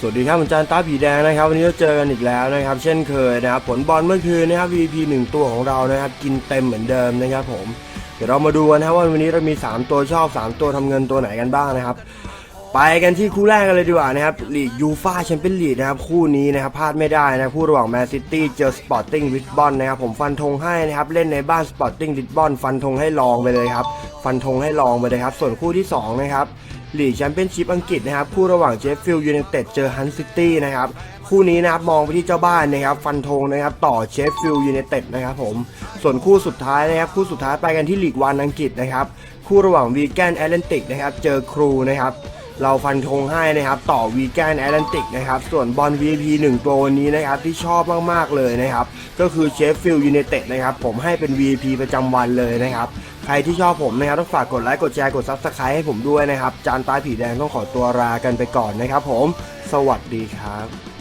สวัสดีครับผมจานต้าผีแดงนะครับ วันนี้เราเจอกันอีกแล้วนะครับ เช่นเคยนะครับ ผลบอลเมื่อคืนนะครับ VP หนึ่งตัวของเรานะครับ กินเต็มเหมือนเดิมนะครับผมเดี๋ยวเรามาดูกันนะว่าวันนี้เรามี 3 ตัวชอบ 3 ตัวทำเงินตัวไหนกันบ้างนะครับ ไปกันที่คู่แรกกันเลยดีกว่านะครับลีกยูฟาแชมเปี้ยนลีกนะครับคู่นี้นะครับพลาดไม่ได้นะคู่ระหว่างแมนซิตี้เจอสปอร์ติ้งลิสบอนนะครับผมฟันธงให้นะครับเล่นในบ้านสปอร์ติ้งลิสบอนฟันธงให้ลองไปเลยครับ ฟันธงให้ลองไปเลยครับ ส่วนคู่ที่สองนะครับหลีกแชมเปี้ยนชิพอังกฤษนะครับ คู่ระหว่างเจฟฟิลด์ยูไนเต็ดเจอฮันซิตี้นะครับ คู่นี้นะครับมองไปที่เจ้าบ้านนะครับ ฟันธงนะครับ ต่อเชฟฟิลด์ยูไนเต็ดนะครับผม ส่วนคู่สุดท้ายนะครับ คู่สุดท้ายไปกันที่ลีกวันอังกฤษนะครับ คู่ระหว่างวีแกนแอตแลนติกนะครับ เจอครูนะครับ เราฟันธงให้นะครับ ต่อวีแกนแอตแลนติกนะครับ ส่วนบอล VIP 1 ตัววันนี้นะครับที่ชอบมากๆเลยนะครับ ก็คือเชฟฟิลด์ยูไนเต็ดนะครับ ผมให้เป็น VIP ประจำวันเลยนะครับ ใครที่ชอบผมนะครับต้องฝากกดไลค์กดแชร์กดซับสไครต์ให้ผมด้วยนะครับ จานตายผีแดงต้องขอตัวลากันไปก่อนนะครับผม สวัสดีครับ